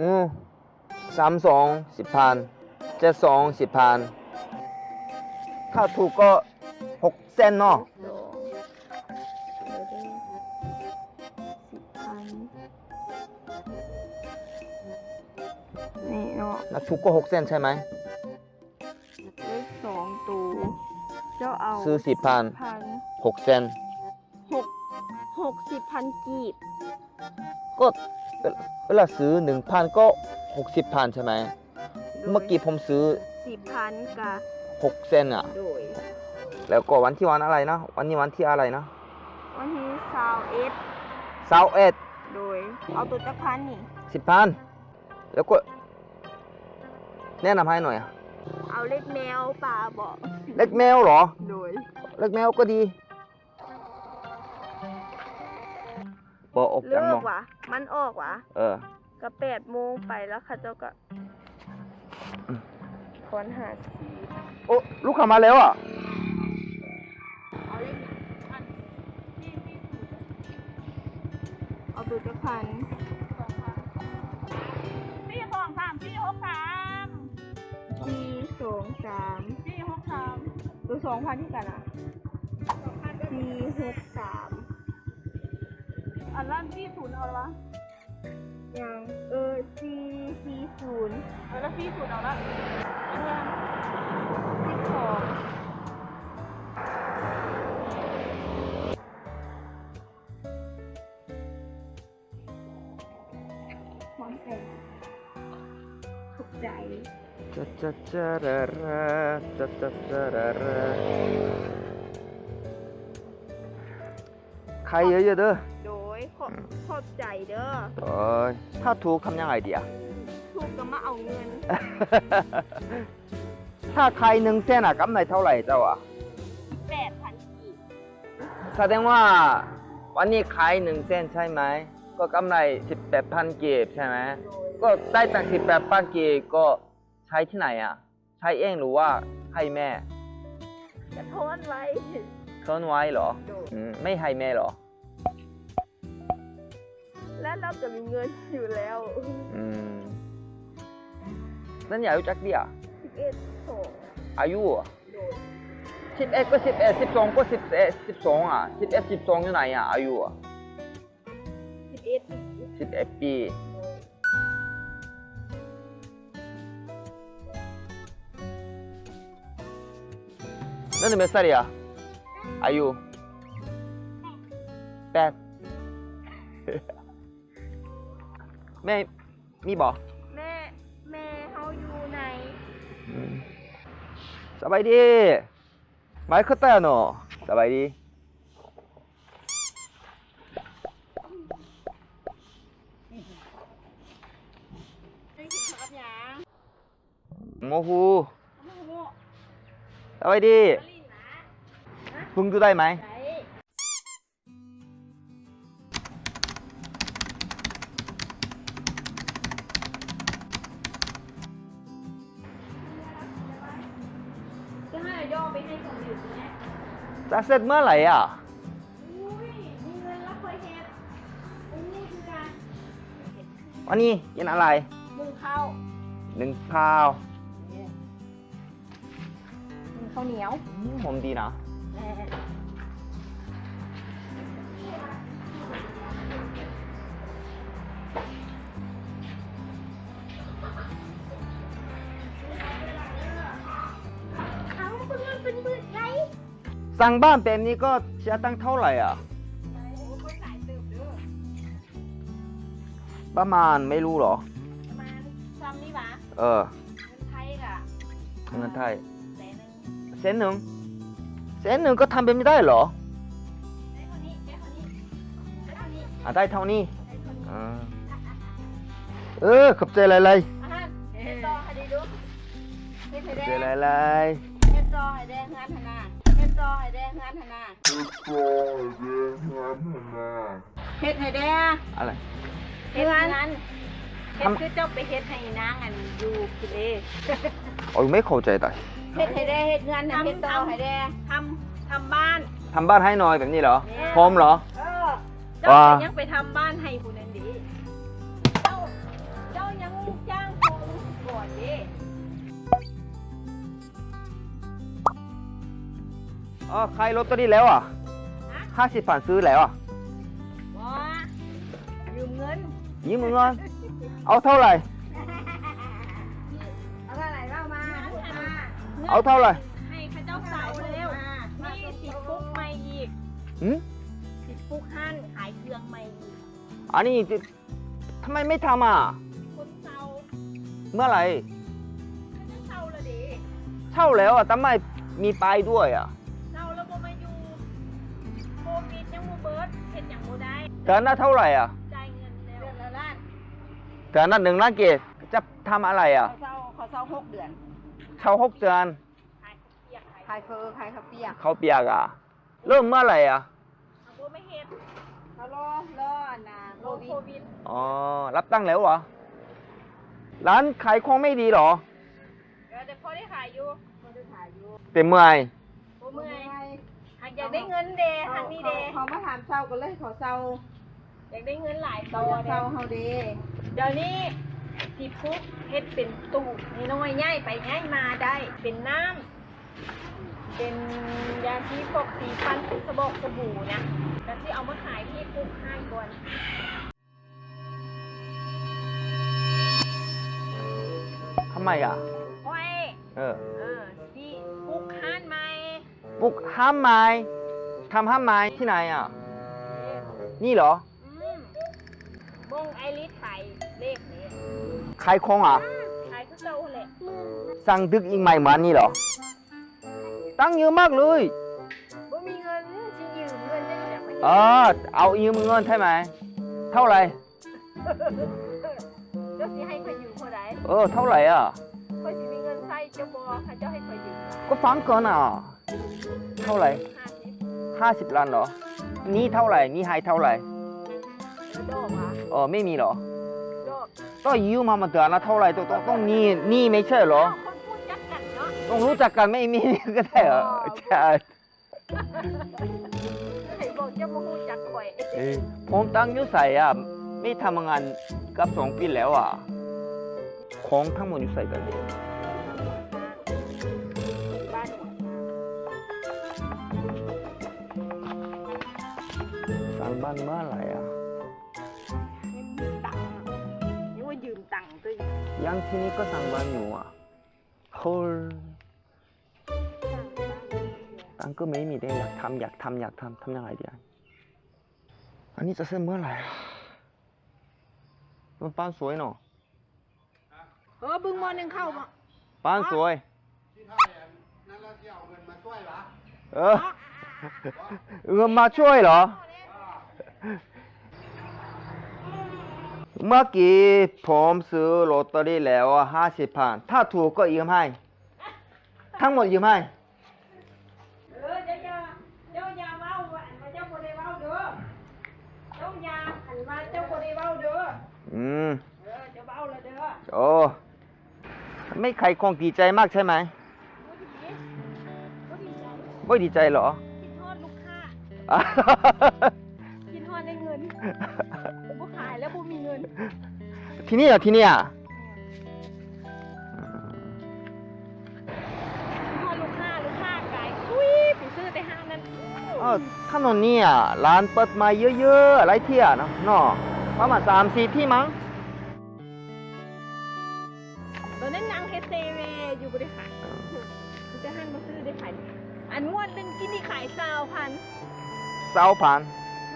อืมสามสองสิบพันเจ็ดสองสิบพันถ้าถูกก็หกเซนเนาะสองเดี๋ยวได้สิบพันนี่เนาะถ้าถูกก็หกเซนใช่ไหมเลขสองตัวเจ้าเอาซื้อสิบพันพันหกเซนหกหกสิบพันกีบก็ เวลาซื้อหนึ่งพันก็หกสิบพันใช่ไหม เมื่อกี้ผมซื้อสิบพันกับหกเซนอะ โดย แล้วก็วันที่วันอะไรนะ วันนี้วันที่อะไรนะ วันที่สาวเอ็ดเสาเอ็ดโดย เอาตัวจักพันนี่สิบพันแล้วก็ แนะนำให้หน่อยอะเอาเลขแมวป่าบอกเล็กแมวเหรอ โดย เล็กแมวก็ดี บออกเลิจังกมองวะมันออกวะเออ ก็แปดโมงไปแล้วค่ะเจ้าก็อืมคอนหาสีโอ้ลูกค้ามาแล้วอะเอาเลขพันเอาตัวจักพันสี่สองสามสี่หกสามสี่สองสามสี่หกสามตัวสองพันที่กันอะสี่หกสาม อันนั้นสี่ศูนย์เอาละยังเออสี่สี่ศูนย์เอาละสี่ศูนย์เอาละอันนี้สิบสองความแปลกถูกใจ จะจะจะระระจะจะจะระระใครเยอะๆเด้อโดยข อบขอบใจเด้อเอ้ยถ้าถูกทำยังไงดีอะ ถูกก็มาเอาเงิน ถ้าใครหนึ่งเส้นอะกำไรเท่าไหร่เจ้าอะแปดพันกีบแสดงว่าวันนี้ขายหนึ่งเส้นใช่ไหม ก็กำไรสิบแปดพันเก็บใช่ไหม ก็ได้ตังสิบแปดพันเก็บก็ใช้ที่ไหนอะใช้เองหรือว่าให้แม่กระโทนไว้เคินไว้เหรอโดยอืมไม่ให้แม่เหรอ และเราจะมีเงินอยู่แล้วอืมนั่นอย่ารู้จักเดียวสิบเอ็ดสองอายุอะโสิบเอ็ดก็สิบเอ็ดสิบสองก็สิบเอ็ดสิบสองอะสิบเอ็ดสิบสองอยู่ไหนอะอายุอะสิบเอ็ดสิบเอ็ดปีนั่นเป็นสตรีอะอายุแปด แม่มีบ่แม่แม่เฮาอยู่ไหนสบายดีไมค์คัตตาหนอสบายดีโมฮูสบายดีพึ่งดูได้ไหม จะเสร็จเมื่อไหร่อะอุ้ยมีเงินแล้วค่อยเฮ็ดอุ้ยนี่คือการวันนี้กินอะไรมึงเข้าหนึ่งข้าวมึงข้าวเหนียวอืมผมดีนะ สั่งบ้านแบบนี้ก็เสียตังค์เท่าไหร่อะ ประมาณไม่รู้หรอ ประมาณซ้ำนี่หวะเออเงินไทยกะเงินไทยแสนหนึ่งเซนหนึ่งเซนหนึ่งก็ทำแบบนี้ได้เหรอได้เท่านี้ได้เท่านี้ได้เท่านี้อะได้เท่านี้ได้เท่านี้อ่าเออขอบใจหลายอะฮะเฮ็ดต่อให้ได้ดูเฮ็ดให้ๆขอบได้ใจหลายเฮ็ดต่อให้ได้งาน ธนาเฮ็ดต่อให้ได้งานธนาเฮ็ดให้ได้ๆอะไรเฮ็ดงานเฮ็ดคือเจ้าไปเฮ็ดให้นางอันอยู่กิเลโอ้ยไม่เข้าใจแต่เฮ็ดให้ได้เฮ็ดงานเฮ็ดต่อให้ได้ทำทำบ้านทำบ้านให้หน่อยแบบนี้เหรอเนี่ยพร้อมเหรอเออเจ้าว่ายังไปทำบ้านให้ผู้นั้นดี อ๋อขายลอตเตอรี่แล้วอะฮะห้าสิบผ่านซื้อแล้วอะบ่ยืมเงินยิ้มเงินเอาเท่าไหร่ เอาเท่าไหร่เล่ามาพูดมาเอาเท่าไหร่ ให้ข้าเจ้าสาวเร็วนี่สิฟุกใหม่อีกหืมสิฟุกหั่นขายเครื่องใหม่อีกอันนี้ทำไมไม่ทำอะคนเศร้าเมื่อไหร่ก็เศร้าละเดิเช่าแล้วอะทำไมมีไปด้วยอะ บ่ได้เดือนละเท่าไหร่อะ จ่ายเงินแล้วเดือนละล้านเดือนละหนึ่งล้านเกตจะทำอะไรอะ เขาเศร้าเขาเศร้าหกเดือนเช่าหกเดือนขายเปียกขายขายเฟอร์ขายข้าวเปียกเขาเปียกอะ เริ่มเมื่อไหร่อะ เอาบ่ไม่เฮ็ดเขารอรอนะโคโรควิโคดวิดอ๋อ รับตั้งแล้วเหรอ ร้านขายของไม่ดีเหรอเออแต่พอได้ขายอยู่เขาจะถ่ายอยู่เต็มเมื่อย บ่เมื่อยหากอยากได้เงินเดทางนี้เดเขามาถามเศร้ากันเลยขอเศร้า อยากได้เงินหลายเขาตัวจะเดเศร้าเฮาเด้เดี๋ยวนี้สิฟุกเฮ็ดเป็นตู้นี่น้อยง่ายไปง่ายมาได้ เป็นน้ำเป็นยาชีพวกสีฟันสบกสบู่นะแล้วที่เอามาขายที่ฟุกให้ก่อนทำไมอะ โอ้ย เออ เออสิฟุกห้านไหมปลุกห้ามไม้ทำห้ามไม้ที่ไหนอะ นี่เหรออืม บงไอริสขายเลขนี้ขายของอะ ขายทุกเจ้าแหละสั่งดึกอีกใหม่เหมือนนี่เหรอ ตั้งเยอะมากเลยบ่มีเงินสิยืมเงินจะอยากไปเฮ็ดอ๋อเอายืมเงินใช่ไหม เท่าไหร่ เจ้าสิให้ข่อยยืมเท่าใดเออ เท่าไหร่อะ ข่อยสิมีเงินใช้เจ้าบ่ค่ะเจ้าให้ข่อยยืมก็ฟังก่อนอะ เท่าไหร่50ห้าสิบล้านเหรอ นี่เท่าไหร่ นี่ให้เท่าไหร่ แล้วดอกอะเออไม่มีเหรอดอกก็ยืมมามาเดือนละเท่าไหร่ต้องต้องต้องนี่นี่ไม่ใช่เหรอ คนพูดจักกันเนาะต้องรู้จักกันไม่มีก็ได้เหรออ๋อใช่ให้บอกเจ้าบ่ฮู้จักข่อยเอ้ยผมตั้งอยุใส่อะไม่ทำงานกับสองปีแล้วอะ ของทั้งหมดอยู่ใส่กันเนี่ยบ้านหัวช้างสร้างบ้านเมื่อไหร่อะ ยังว่ายืมตังค์ตัวอยู่ยังที่นี่ก็สร้างบ้านอยู่อะโฮลสร้างบ้านตังค์ก็ไม่มีได้อยากทำอยากทำอยากทำทำยังไงดีอะอันนี้จะเสร็จเมื่อไหร่อะมันบ้านสวยเนาะเออบึงมอหนึงเข้าบ่บ้านสวยที่ไทยอะนั่นเราที่เอาเงินมาช่วยเหรอเออเงินมาช่วยเหรอ เมื่อกี้ผมซื้อลอตเตอรี่แล้วห้าสิบพันถ้าถูกก็ยืมให้ ทั้งหมดยืมให้เออเจ้าอย่าเจ้าอย่าเว้าว่าอันว่าเจ้าบ่ได้เว้าเด้อเจ้าอย่าอันว่าเจ้าบ่ได้เว้าเด้ออืมเออเจ้าเว้าและเด้อโอ้ไม่ใครคงดีใจมากใช่ไหมบ่ดีบ่ดีใจไม่ดีใจเหรอ คิดฮอดลูกค้าคิดฮ อดได้เงินบ่ขายแล้วบ่มีเงิน ที่นี่เหรอที่นี่อะคิดฮอดลูกค้าลูกค้ากายซุยไปซื้อแต่ห้างนั้นเออถนนนี่อะร้านเปิดมาเยอะๆหลายที่อะเนาะเนาะประมาณสามสี่ที่มั้งตอนนั้นนางเฮดเซเวอยู่บ่ได้ขายจะหันมาซื้อได้ขายอันงวดหนึงกินนี่ขาย20,000เสาผ่าน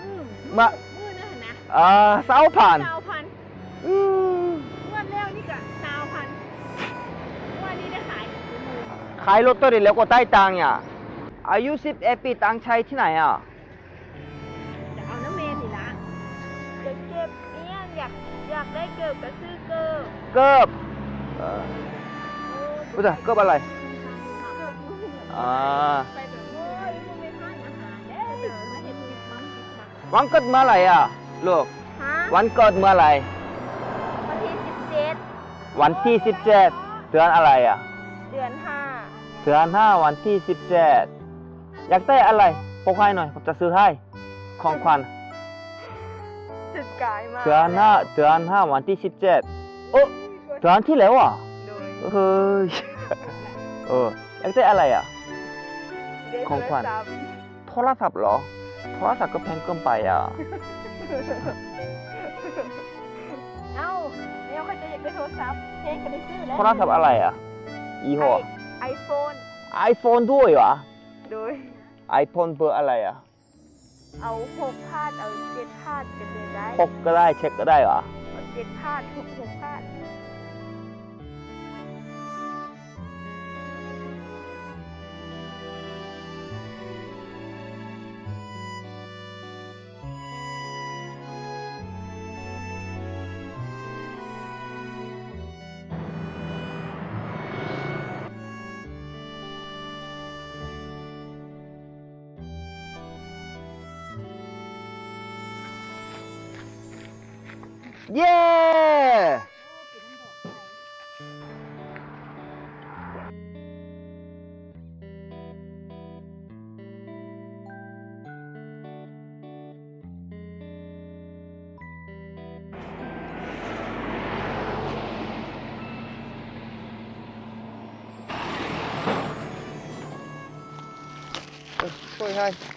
อืมมา มื้อนะหั่นะอ่อเสาผ่าน20,000อืมงวดแล้วนี่ก็20,000งวดนี้ได้ขายอยู่มื้อขายลอตเตอรี่แล้วก็ได้ตังค์อะอายุสิบเอปีตังค์ใช้ที่ไหนอะ จะเอาน้ำเมนนี่ละจะเก็บเนี่ยอยากอยากได้เกิบก็ซื้อเกิบเกิบเออรู้จักเกิบอะไรอ่า ไปแบบโอ้ วันเกิดเมื่อไหร่อะลูก ฮะวันเกิดเมื่อไหร่วันที่สิบเจ็ดวันที่สิบเจ็ดเดือนอะไรอะเดือนห้าเดือนห้าวันที่สิบเจ็ดอยากได้อะไรพกให้หน่อยผมจะซื้อให้ของขวัญจุดกายมาเดือนห้าเดือนห้าวันที่สิบเจ็ดโอ้เดือนที่แล้วอะโดยเฮ้ยเอออยากได้อะไรอะได้ของขวัญ โทรศัพท์โทรศัพท์ เหรอโทรศัพท์ก็แพงเกินไปอะ เอ้าแมวเขาจะอยากได้โทรศัพท์เฮงก็ได้ซื้อแล้วโทรศัพท์อะไรอะยี่ห้อไอโฟน iPhone ด้วยเหรอโดย iPhone เบอร์อะไรอะ เอาหกพาดเอาเจ็ดพาดกันเลยได้พกก็ได้เช็คก็ได้เหรอเอาเจ็ดพาดหกหกพาด เย้ช่วยให้